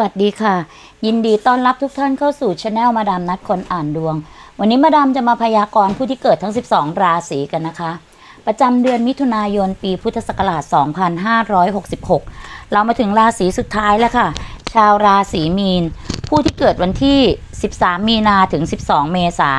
วัสดีค่ะ ยินดีต้อนรับทุกท่านเข้าสู่ช anel มาดามนัดคนอ่านดวง วันนี้มาดามจะมาพยากรณ์ผู้ที่เกิดทั้ง 12 ราศีกันนะคะ ประจำเดือนมิถุนายนปีพุทธศักราช 2566 เรามาถึงราศีสุดท้ายแล้วค่ะ ชาวราศีมีน ผู้ที่เกิดวันที่ 13 มีนาถึง 12 เมษา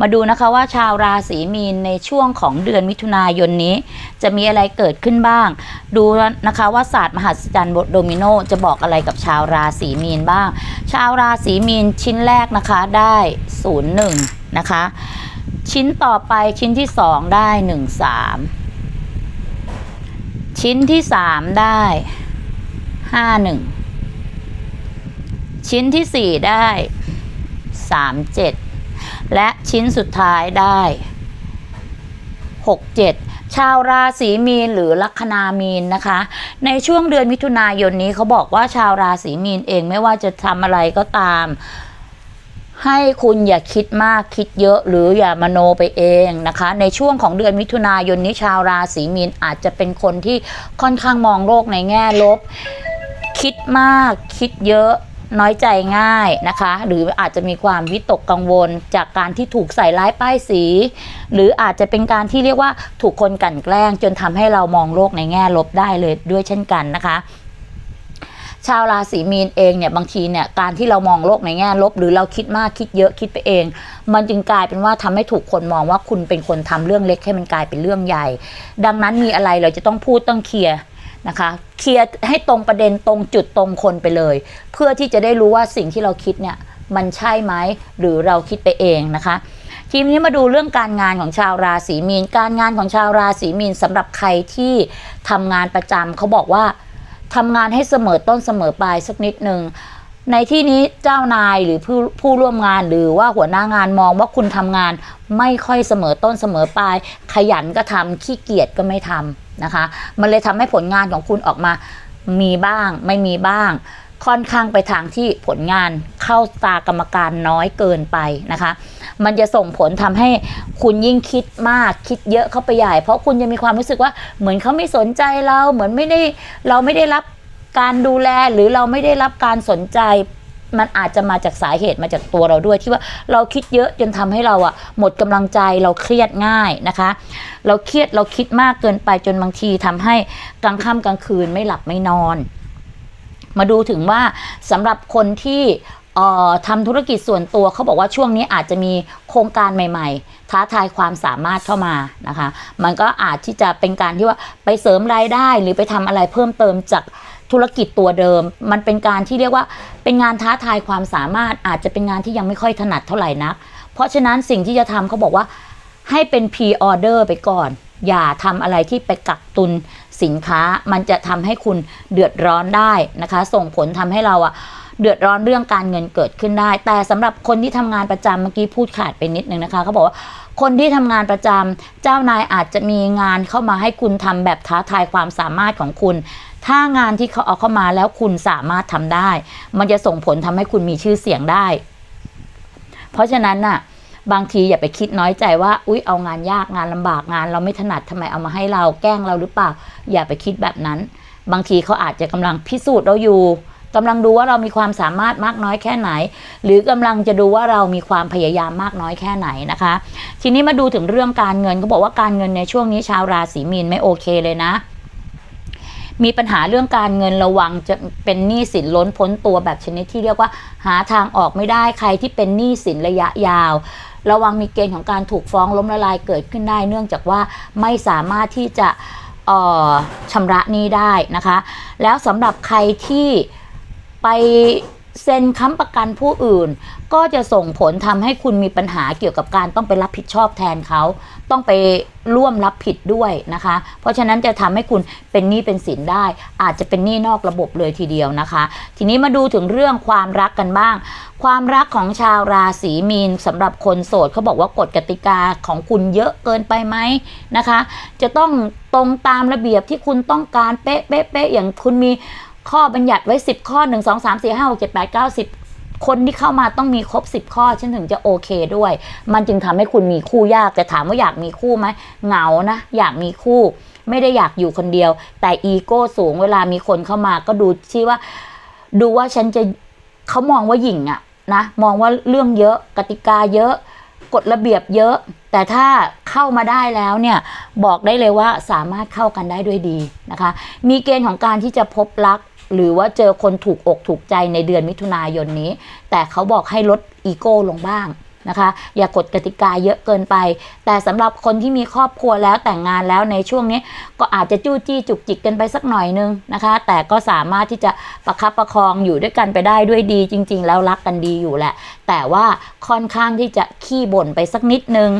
มาดูนะคะว่าชาวราศีมีนในช่วงของเดือนมิถุนายนนี้ จะมีอะไรเกิดขึ้นบ้าง ดูนะคะว่าศาสตร์มหัศจรรย์บทโดมิโนจะบอกอะไรกับชาวราศีมีนบ้าง ชาวราศีมีนชิ้นแรกนะคะได้ 01 นะคะ ชิ้นต่อไปชิ้นที่ 2 ได้ 13 ชิ้นที่ 3 ได้ 51 ชิ้นที่ 4 ได้ 37 และชิ้นสุดท้ายได้ 67 ชาวราศีมีนหรือลัคนามีนนะคะ ในช่วงเดือนมิถุนายนนี้เขาบอกว่าชาวราศีมีนเองไม่ว่าจะทำอะไรก็ตามให้คุณอย่าคิดมากคิดเยอะหรืออย่ามโนไปเองนะคะ ในช่วงของเดือนมิถุนายนนี้ชาวราศีมีนอาจจะเป็นคนที่ค่อนข้างมองโลกในแง่ลบ คิดมากคิดเยอะ น้อยใจง่ายนะคะ หรืออาจจะมีความวิตกกังวล จากการที่ถูกใส่ร้ายป้ายสี หรืออาจจะเป็นการที่เรียกว่าถูกคนกลั่นแกล้ง จนทำให้เรามองโลกในแง่ลบได้เลยด้วยเช่นกันนะคะชาวราศีมีนเองเนี่ยบางทีเนี่ยการที่เรามองโลกในแง่ลบ หรือเราคิดมากคิดเยอะคิดไปเอง มันจึงกลายเป็นว่าทำให้ถูกคนมองว่าคุณเป็นคนทำเรื่องเล็กให้มันกลายเป็นเรื่องใหญ่ ดังนั้นมีอะไรเราจะต้องพูดต้องเคลียร์ นะคะเคลียร์ให้ตรงประเด็นตรงจุดตรงคนไปเลย เพื่อที่จะได้รู้ว่าสิ่งที่เราคิดเนี่ยมันใช่ไหมหรือเราคิดไปเองนะคะทีนี้มาดูเรื่องการงานของชาวราศีมีน การงานของชาวราศีมีนสำหรับใครที่ทำงานประจำเขาบอกว่าทำงานให้เสมอต้นเสมอปลายสักนิดหนึ่งในที่นี้เจ้านายหรือผู้ผู้ร่วมงานหรือว่าหัวหน้างานมองว่าคุณทำงานไม่ค่อยเสมอต้นเสมอปลาย ขยันก็ทำขี้เกียจก็ไม่ทำ นะคะ มันเลยทำให้ผลงานของคุณออกมามีบ้างไม่มีบ้าง ค่อนข้างไปทางที่ผลงานเข้าตากรรมการน้อยเกินไปนะคะ มันจะส่งผลทำให้คุณยิ่งคิดมากคิดเยอะเข้าไปใหญ่ เพราะคุณจะมีความรู้สึกว่าเหมือนเขาไม่สนใจเราเหมือนไม่ได้เราไม่ได้รับการดูแลหรือเราไม่ได้รับการสนใจ มันอาจจะมาจากสาเหตุมาจากตัวเราด้วยที่ว่าเราคิดเยอะจนทำให้เราอะหมดกำลังใจเราเครียดง่ายนะคะ เราเครียดเราคิดมากเกินไปจนบางทีทำให้กลางค่ำกลางคืนไม่หลับไม่นอน มาดูถึงว่าสำหรับคนที่ทำธุรกิจส่วนตัวเขาบอกว่าช่วงนี้อาจจะมีโครงการใหม่ ๆ ท้าทายความสามารถเข้ามานะคะ มันก็อาจที่จะเป็นการที่ว่าไปเสริมรายได้หรือไปทำอะไรเพิ่มเติมจาก ธุรกิจตัวเดิม มันเป็นการที่เรียกว่าเป็นงานท้าทายความสามารถอาจจะเป็นงานที่ยังไม่ค่อยถนัดเท่าไหร่นัก เพราะฉะนั้นสิ่งที่จะทำเขาบอกว่าให้เป็น p ีออเดอร์ไปก่อน อย่าทำอะไรที่ไปกักตุนสินค้า มันจะทำให้คุณเดือดร้อนได้นะคะ ส่งผลทำให้เราอะเดือดร้อนเรื่องการเงินเกิดขึ้นได้ แต่สำหรับคนที่ทำงานประจำเมื่อกี้พูดขาดไปนิดนึงนะคะเขาบอกว่าคนที่ทำงานประจำเจ้านายอาจจะมีงานเข้ามาให้คุณทำแบบท้าทายความสามารถของคุณ ถ้างานที่เขาเอาเข้ามาแล้วคุณสามารถทำได้ มันจะส่งผลทำให้คุณมีชื่อเสียงได้ เพราะฉะนั้นน่ะ บางทีอย่าไปคิดน้อยใจว่า อุ๊ยเอางานยากงานลำบากงาน เราไม่ถนัดทำไมเอามาให้เราแกล้งเราหรือเปล่า อย่าไปคิดแบบนั้น บางทีเขาอาจจะกำลังพิสูจน์เราอยู่กำลังดูว่าเรามีความสามารถมากน้อยแค่ไหน หรือกำลังจะดูว่าเรามีความพยายามมากน้อยแค่ไหนนะคะ ทีนี้มาดูถึงเรื่องการเงินเขาบอกว่าการเงินในช่วงนี้ชาวราศีมีนไม่โอเคเลยนะ มีปัญหาเรื่องการเงินระวังจะเป็นหนี้สินล้นพ้นตัวแบบชนิดที่เรียกว่า หาทางออกไม่ได้ใครที่เป็นหนี้สินระยะยาว ระวังมีเกณฑ์ของการถูกฟ้องล้มละลายเกิดขึ้นได้ เนื่องจากว่าไม่สามารถที่จะออชำระหนี้ได้นะคะ แล้วสำหรับใครที่ไป เซ็นค้ำประกันผู้อื่น ก็จะส่งผลทำให้คุณมีปัญหาเกี่ยวกับการต้องไปรับผิดชอบแทนเขา ต้องไปร่วมรับผิดด้วยนะคะ เพราะฉะนั้นจะทำให้คุณเป็นหนี้เป็นสินได้ อาจจะเป็นหนี้นอกระบบเลยทีเดียวนะคะ ทีนี้มาดูถึงเรื่องความรักกันบ้าง ความรักของชาวราศีมีนสำหรับคนโสดเขาบอกว่ากฎกติกาของคุณเยอะเกินไปไหมนะคะ จะต้องตรงตามระเบียบที่คุณต้องการเป๊ะเป๊ะเป๊ะอย่างคุณมี ข้อบัญญัติไว้ 10 ข้อ 1 2 3 4 5 6 7 8 9 10 คนที่เข้ามาต้องมีครบ 10 ข้อฉันถึงจะโอเคด้วย มันจึงทำให้คุณมีคู่ยากแต่ถามว่าอยากมีคู่ไหมเหงานะ อยากมีคู่ ไม่ได้อยากอยู่คนเดียว แต่อีโก้สูงเวลามีคนเข้ามาก็ดูที่ว่า ดูว่าฉันจะเขามองว่าหญิงอะนะมองว่าเรื่องเยอะกติกาเยอะกฎระเบียบเยอะ แต่ถ้าเข้ามาได้แล้วเนี่ย บอกได้เลยว่าสามารถเข้ากันได้ด้วยดีนะคะ มีเกณฑ์ของการที่จะพบรัก หรือว่าเจอคนถูกอกถูกใจในเดือนมิถุนายนนี้ แต่เขาบอกให้ลดอีโก้ลงบ้าง นะคะ อย่ากดกติกาเยอะเกินไป แต่สำหรับคนที่มีครอบครัวแล้วแต่งงานแล้วในช่วงนี้ก็อาจจะจู้จี้จุกจิกกันไปสักหน่อยนึงนะคะ แต่ก็สามารถที่จะประคับประคองอยู่ด้วยกันไปได้ด้วยดี จริง ๆ แล้วรักกันดีอยู่แหละ แต่ว่าค่อนข้างที่จะขี้บ่นไปสักนิดนึง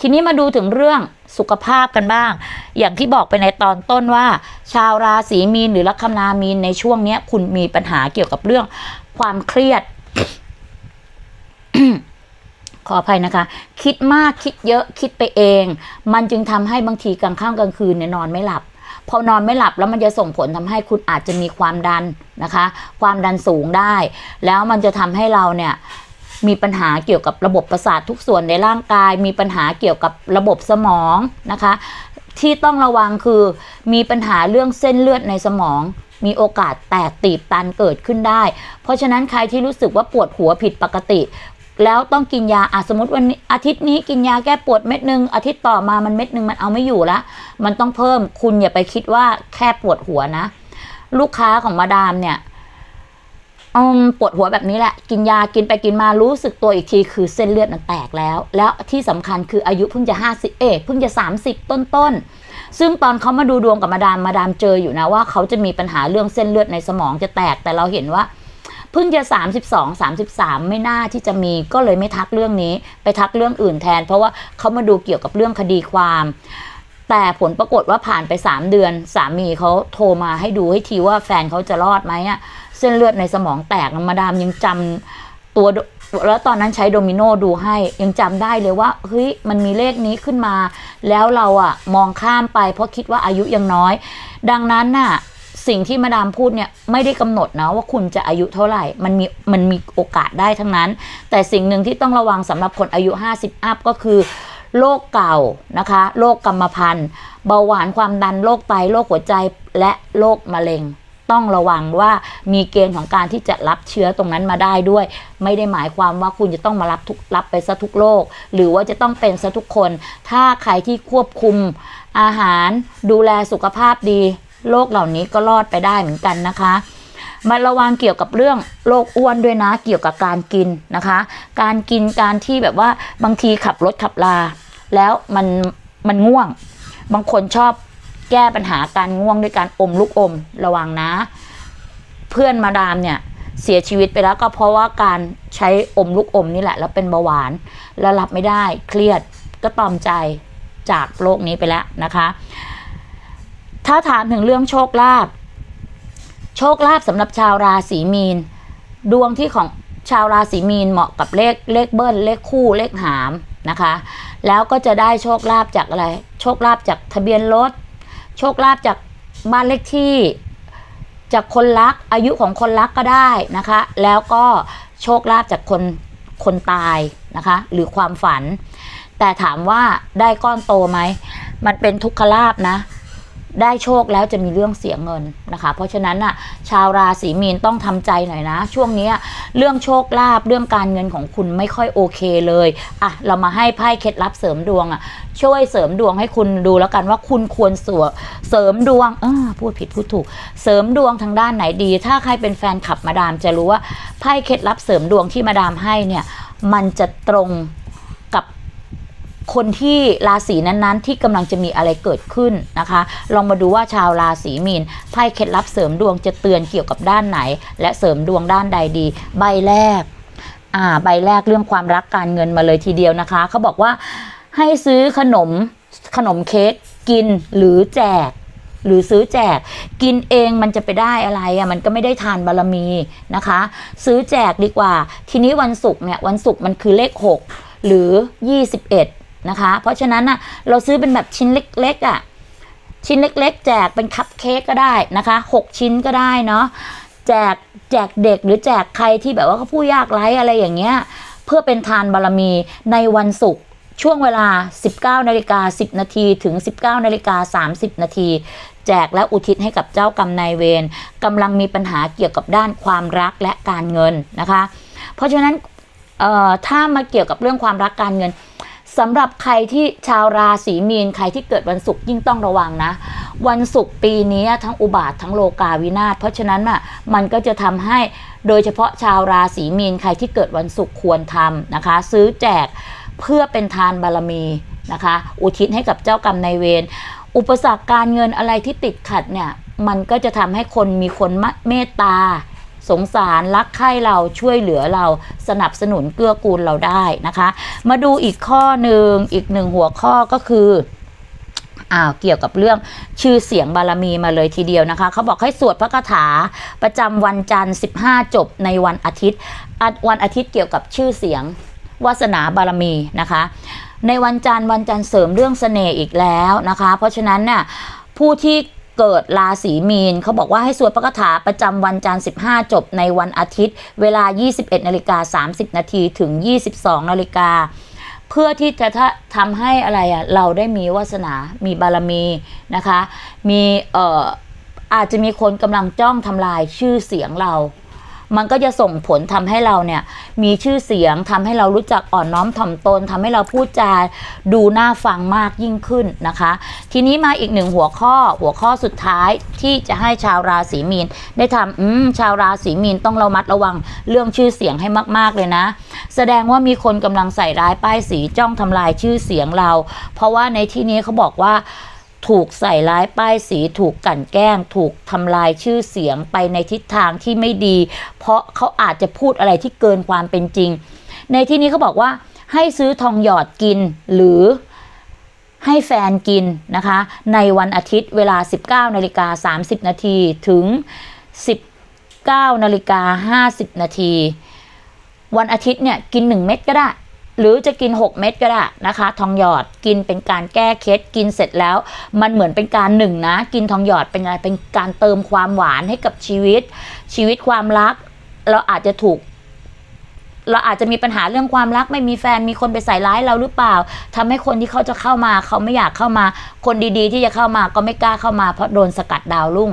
ทีนี้มาดูถึงเรื่องสุขภาพกันบ้าง อย่างที่บอกไปในตอนต้นว่า ชาวราศีมีนหรือลัคนามีนในช่วงนี้คุณมีปัญหาเกี่ยวกับเรื่องความเครียด ขออภัยนะคะ คิดมากคิดเยอะคิดไปเอง มันจึงทำให้บางทีกลางค่ำกลางคืนเนี่ยนอนไม่หลับพอนอนไม่หลับแล้วมันจะส่งผลทำให้คุณอาจจะมีความดันนะคะ ความดันสูงได้ แล้วมันจะทำให้เราเนี่ยมีปัญหาเกี่ยวกับระบบประสาททุกส่วนในร่างกาย มีปัญหาเกี่ยวกับระบบสมองนะคะ ที่ต้องระวังคือมีปัญหาเรื่องเส้นเลือดในสมอง มีโอกาสแตกตีบตันเกิดขึ้นได้ เพราะฉะนั้นใครที่รู้สึกว่าปวดหัวผิดปกติ แล้วต้องกินยาอะสมมติวันนอาทิตย์นี้กินยาแก้ปวดเม็ดหนึ่งอาทิตย์ต่อมามันเม็ดหนึ่งมันเอาไม่อยู่ละมันต้องเพิ่มคุณอย่าไปคิดว่าแค่ปวดหัวนะ ลูกค้าของมาดามเนี่ยอมปวดหัวแบบนี้แหละ กินยากินไปกินมารู้สึกตัวอีกทีคือเส้นเลือดมันแตกแล้ว แล้วที่สำคัญคืออายุเพิ่งจะห้าสิบเอ๊ะเพิ่งจะสามสิบต้นต้นๆ ซึ่งตอนเขามาดูดวงกับมาดามมาดามเจออยู่นะว่าเขาจะมีปัญหาเรื่องเส้นเลือดในสมองจะแตกแต่เราเห็นว่า เพิ่งจะ 32 33 ไม่น่าที่จะมีก็เลยไม่ทักเรื่องนี้ ไปทักเรื่องอื่นแทน เพราะว่าเขามาดูเกี่ยวกับเรื่องคดีความ แต่ผลปรากฏว่าผ่านไป 3 เดือน สามีเขาโทรมาให้ดูให้ทีว่าแฟนเขาจะรอดไหมอะเส้นเลือดในสมองแตกมาดามยังจำตัวแล้วตอนนั้นใช้โดมิโนดูให้ยังจำได้เลยว่าเฮ้ยมันมีเลขนี้ขึ้นมา แล้วเราอะมองข้ามไปเพราะคิดว่าอายุยังน้อย ดังนั้นน่ะ สิ่งที่มาดามพูดเนี่ยไม่ได้กำหนดนะว่าคุณจะอายุเท่าไหร่ มันมีมันมีโอกาสได้ทั้งนั้น แต่สิ่งหนึ่งที่ต้องระวังสำหรับคนอายุ 50 อัพก็คือโรคเก่านะคะโรคกรรมพันธุ์เบาหวานความดันโรคไตโรคหัวใจและโรคมะเร็ง ต้องระวังว่ามีเกณฑ์ของการที่จะรับเชื้อตรงนั้นมาได้ด้วย ไม่ได้หมายความว่าคุณจะต้องมารับทุกรับไปซะทุกโรคหรือว่าจะต้องเป็นซะทุกคน ถ้าใครที่ควบคุมอาหารดูแลสุขภาพดี โรคเหล่านี้ก็รอดไปได้เหมือนกันนะคะมาระวังเกี่ยวกับเรื่องโรคอ้วนด้วยนะ เกี่ยวกับการกินนะคะ การกินการที่แบบว่าบางทีขับรถขับลา แล้วมันมันง่วง บางคนชอบแก้ปัญหาการง่วงด้วยการอมลูกอมระวังนะ เพื่อนมาดามเนี่ยเสียชีวิตไปแล้วก็เพราะว่าการใช้อมลูกอมนี่แหละ แล้วเป็นเบาหวานแล้วรับไม่ได้เครียดก็ตอมใจจากโรคนี้ไปแล้วนะคะ ถ้าถามถึงเรื่องโชคลาภโชคลาภสำหรับชาวราศีมีน ดวงที่ของชาวราศีมีนเหมาะกับเลขเลขเบิ้ลเลขคู่เลขหามนะคะ แล้วก็จะได้โชคลาภจากอะไร โชคลาภจากทะเบียนรถ โชคลาภจากบ้านเลขที่จากคนรักอายุของคนรักก็ได้นะคะ แล้วก็โชคลาภจากคนคนตายนะคะ หรือความฝัน แต่ถามว่าได้ก้อนโตไหม มันเป็นทุกขลาภนะ ได้โชคแล้วจะมีเรื่องเสียเงินนะคะ เพราะฉะนั้นน่ะชาวราศีมีนต้องทำใจหน่อยนะ ช่วงนี้เรื่องโชคลาภเรื่องการเงินของคุณไม่ค่อยโอเคเลยอะเรามาให้ไพ่เคล็ดลับเสริมดวงอะช่วยเสริมดวงให้คุณดูแล้วกันว่าคุณควรสวเสริมดวงเออพูดผิดพูดถูก เสริมดวงทางด้านไหนดี ถ้าใครเป็นแฟนคลับมาดามจะรู้ว่าไพ่เคล็ดลับเสริมดวงที่มาดามให้เนี่ยมันจะตรง คนที่ราศีนั้นๆ ที่กำลังจะมีอะไรเกิดขึ้นนะคะ ลองมาดูว่าชาวราศีมีนไพ่เคล็ดลับเสริมดวงจะเตือนเกี่ยวกับด้านไหน และเสริมดวงด้านใดดี ใบแรกอ่าใบแรกเรื่องความรักการเงินมาเลยทีเดียวนะคะเขาบอกว่าให้ซื้อขนมขนมเค้กกินหรือแจกหรือซื้อแจกกินเองมันจะไปได้อะไรอะมันก็ไม่ได้ทานบารมีนะคะ ซื้อแจกดีกว่า ทีนี้วันศุกร์เนี่ยวันศุกร์มันคือเลข 6 หรือ 21 นะคะ เพราะฉะนั้นอะเราซื้อเป็นแบบชิ้นเล็กๆอะชิ้นเล็ก ๆ แจกเป็นคัพเค้กก็ได้นะคะ 6 ชิ้นก็ได้เนาะแจกแจกเด็กหรือแจกใครที่แบบว่าเขาผู้ยากไร้อะไรอย่างเงี้ยเพื่อเป็นทานบารมีในวันศุกร์ช่วงเวลา 19นาฬิกา10 นาทีถึง 19นาฬิกา30 นาทีแจกและอุทิศให้กับเจ้ากรรมนายเวรกำลังมีปัญหาเกี่ยวกับด้านความรักและการเงินนะคะ เพราะฉะนั้นถ้ามาเกี่ยวกับเรื่องความรักการเงิน สำหรับใครที่ชาวราศีมีนใครที่เกิดวันศุกร์ยิ่งต้องระวังนะ วันศุกร์ปีนี้ทั้งอุบาททั้งโลกาวินาศเพราะฉะนั้นน่ะมันก็จะทำให้โดยเฉพาะชาวราศีมีนใครที่เกิดวันศุกร์ควรทำนะคะ ซื้อแจกเพื่อเป็นทานบารมีนะคะ อุทิศให้กับเจ้ากรรมนายเวรอุปสรรคการเงินอะไรที่ติดขัดเนี่ยมันก็จะทำให้คนมีคนเมตตา สงสารรักใคร่เราช่วยเหลือเราสนับสนุนเกื้อกูลเราได้นะคะ มาดูอีกข้อหนึ่งอีกหนึ่งหัวข้อก็คืออ้าวเกี่ยวกับเรื่องชื่อเสียงบารมีมาเลยทีเดียวนะคะ เขาบอกให้สวดพระคาถาประจำวันจันทร์ 15 จบในวันอาทิตย์ วันอาทิตย์เกี่ยวกับชื่อเสียงวาสนาบารมีนะคะ ในวันจันทร์วันจันทร์เสริมเรื่องเสน่ห์อีกแล้วนะคะ เพราะฉะนั้นน่ะผู้ที่ เกิดราศีมีนเขาบอกว่าให้สวดพระคาถาประจำวันจันทร์15 จบในวันอาทิตย์ เวลา 21นาฬิกา30นาทีถึง 22นาฬิกาเพื่อที่จะทำให้อะไรอะ่ะเราได้มีวาสนา มีบารมีนะคะ มีเอ่ออาจจะมีคนกำลังจ้องทำลายชื่อเสียงเรา มันก็จะส่งผลทำให้เราเนี่ยมีชื่อเสียงทำให้เรารู้จักอ่อนน้อมถ่อมตนทำให้เราพูดจาดูน่าฟังมากยิ่งขึ้นนะคะ ทีนี้มาอีกหนึ่งหัวข้อหัวข้อสุดท้ายที่จะให้ชาวราศีมีน ได้ทำอืมชาวราศีมีนต้องระมัดระวังเรื่องชื่อเสียงให้มาก ๆเลยนะ แสดงว่ามีคนกำลังใส่ร้ายป้ายสีจ้องทำลายชื่อเสียงเรา เพราะว่าในที่นี้เขาบอกว่า ถูกใส่ร้ายป้ายสีถูกกลั่นแกล้ง ถูกทำลายชื่อเสียงไปในทิศทางที่ไม่ดี เพราะเขาอาจจะพูดอะไรที่เกินความเป็นจริง ในที่นี้เขาบอกว่าให้ซื้อทองหยอดกินหรือให้แฟนกินนะคะ ในวันอาทิตย์เวลา 19นาฬิกา30 นาทีถึง 19นาฬิกา50 นาที วันอาทิตย์เนี่ยกิน 1 เม็ดก็ได้ หรือจะกิน 6 เม็ดก็ได้นะคะ ทองหยอดกินเป็นการแก้เคล็ดกินเสร็จแล้ว มันเหมือนเป็นการหนึ่งนะ กินทองหยอดเป็นอะไรเป็นการเติมความหวานให้กับชีวิต ชีวิตความรัก เราอาจจะถูก เราอาจจะมีปัญหาเรื่องความรัก ไม่มีแฟนมีคนไปใส่ร้ายเราหรือเปล่าทำให้คนที่เขาจะเข้ามา เขาไม่อยากเข้ามา คนดีๆ ที่จะเข้ามาก็ไม่กล้าเข้ามาเพราะโดนสกัดดาวรุ่ง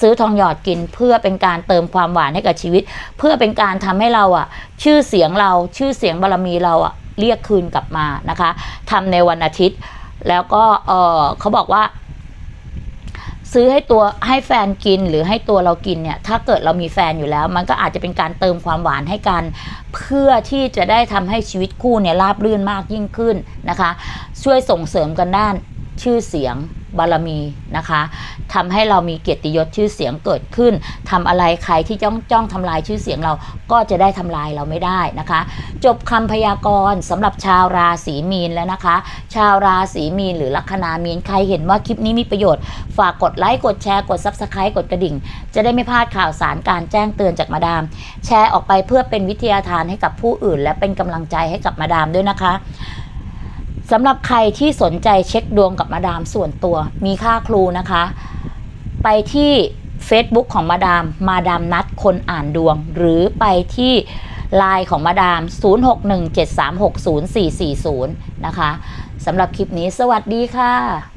ซื้อทองหยอดกินเพื่อเป็นการเติมความหวานให้กับชีวิต เพื่อเป็นการทำให้เราอะ ชื่อเสียงเราชื่อเสียงบารมีเราอะเรียกคืนกลับมานะคะทำในวันอาทิตย์ แล้วก็เออเขาบอกว่า ซื้อให้ตัวให้แฟนกินหรือให้ตัวเรากินเนี่ย ถ้าเกิดเรามีแฟนอยู่แล้ว มันก็อาจจะเป็นการเติมความหวานให้กัน เพื่อที่จะได้ทำให้ชีวิตคู่เนี่ยราบรื่นมากยิ่งขึ้นนะคะ ช่วยส่งเสริมกันด้านชื่อเสียง บารมีนะคะทำให้เรามีเกียรติยศชื่อเสียงเกิดขึ้นทำอะไรใครที่จ้องจ้องทำลายชื่อเสียงเราก็จะได้ทำลายเราไม่ได้นะคะ จบคำพยากรณ์สำหรับชาวราศีมีนแล้วนะคะ ชาวราศีมีนหรือลัคนามีนใครเห็นว่าคลิปนี้มีประโยชน์ ฝากกดไลค์กดแชร์กด Subscribe กดกระดิ่ง จะได้ไม่พลาดข่าวสารการแจ้งเตือนจากมาดาม แชร์ออกไปเพื่อเป็นวิทยาทานให้กับผู้อื่น และเป็นกำลังใจให้กับมาดามด้วยนะคะ สำหรับใครที่สนใจเช็คดวงกับมาดามส่วนตัว มีค่าครูนะคะ ไปที่ Facebook ของมาดาม มาดามนัดคนอ่านดวง หรือไปที่ไลน์ของมาดาม 0617360440 นะคะสำหรับคลิปนี้สวัสดีค่ะ